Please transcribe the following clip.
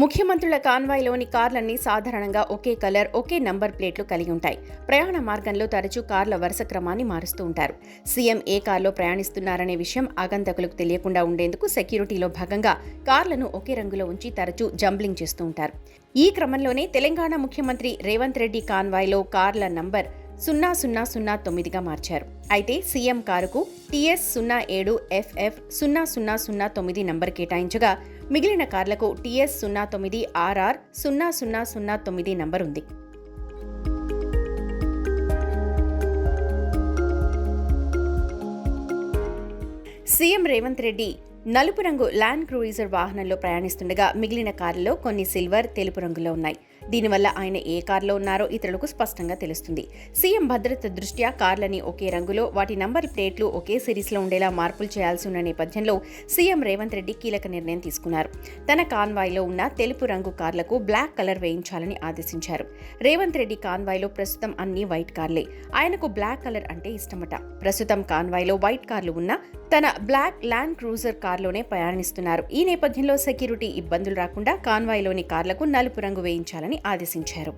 ముఖ్యమంత్రుల కాన్వాయ్లోని కార్లన్నీ సాధారణంగా ఒకే కలర్ ఒకే నంబర్ ప్లేట్లు కలిగి ఉంటాయి. ప్రయాణ మార్గంలో తరచూ కార్ల వరుస క్రమాన్ని మారుస్తూ ఉంటారు. సీఎం ఏ కార్లో ప్రయాణిస్తున్నారనే విషయం ఆగంతకులకు తెలియకుండా ఉండేందుకు సెక్యూరిటీలో భాగంగా కార్లను ఒకే రంగులో ఉంచి తరచూ జంబ్లింగ్ చేస్తూ ఉంటారు. ఈ క్రమంలోనే తెలంగాణ ముఖ్యమంత్రి రేవంత్ రెడ్డి కాన్వాయ్లో కార్ల నంబర్ సున్నా సున్నా సున్నా తొమ్మిదిగా మార్చారు. అయితే సీఎం కారుకు టీఎస్ సున్నా ఏడు ఎఫ్ఎఫ్ సున్నా సున్నా సున్నా తొమ్మిది నంబర్ కేటాయించగా మిగిలిన కార్లకు టీఎస్ సున్నా తొమ్మిది ఆర్ఆర్ సున్నా సున్నా సున్నా తొమ్మిది నంబర్ ఉంది. సీఎం రేవంత్ రెడ్డి నలుపు రంగు ల్యాండ్ క్రూయిజర్ వాహనంలో ప్రయాణిస్తుండగా మిగిలిన కార్లలో కొన్ని సిల్వర్ తెలుపు రంగులో ఉన్నాయి. దీనివల్ల ఆయన ఏ కార్లో ఉన్నారో ఇతరులకు స్పష్టంగా తెలుస్తుంది. సీఎం భద్రత దృష్ట్యా కార్లని ఒకే రంగులో వాటి నంబర్ ప్లేట్లు ఒకే సిరీస్లో ఉండేలా మార్పులు చేయాల్సి ఉన్న నేపథ్యంలో సీఎం రేవంత్ రెడ్డి కీలక నిర్ణయం తీసుకున్నారు. తన కాన్వాయ్లో ఉన్న తెలుపు రంగు కార్లకు బ్లాక్ కలర్ వేయించాలని ఆదేశించారు. రేవంత్ రెడ్డి కాన్వాయ్లో ప్రస్తుతం అన్ని వైట్ కార్లే. ఆయనకు బ్లాక్ కలర్ అంటే ఇష్టమట. ప్రస్తుతం కాన్వాయ్లో వైట్ కార్లు ఉన్న తన బ్లాక్ ల్యాండ్ క్రూజర్ కార్లోనే ప్రయాణిస్తున్నారు. ఈ నేపథ్యంలో సెక్యూరిటీ ఇబ్బందులు రాకుండా కాన్వాయ్లోని కార్లకు నలుపు రంగు వేయించాలని ఆదేశించారు.